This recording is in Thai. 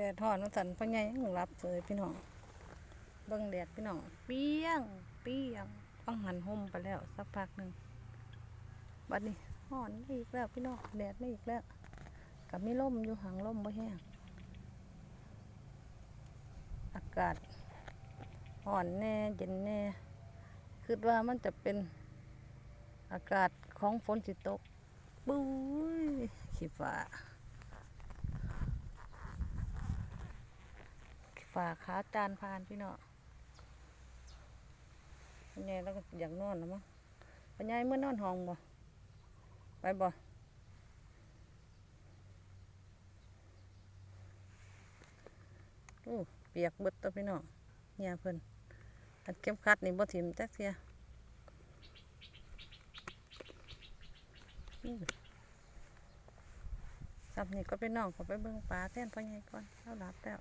แดดทอนมันสันพ่อใหญ่หงรับเลยพี่น้องเบิ่งแดดพี่น้องเปี้ยง เปี้ยงต้องหันห่มไปแล้วสักพักหนึ่งบัดนี้ห่อนอีกแล้วพี่น้องแดดไม่อีกแล้วกับมีลมอยู่หางลมบ่แห้งอากาศห่อนแน่เย็นแน่คิดว่ามันจะเป็นอากาศของฝนสิตกปุ้ยขี้ฟ้า ฝ่าขาจานพานพี่เนาะปัญญาแล้วก็อยากนอนแล้วมั้งปัญญาเมื่อนอนห้องบ่ไปบ่โอ้เปียกเบิดตัวพี่เนาะเนี่ยเพิ่นอันเก็บคัดนี่บ่ถิ่มจักเสียอื้อซับนี่ก็ไปน้องก็ไปเบิ่งปลาแท่นพ่อใหญ่ก่อนเอาหลับแล้ว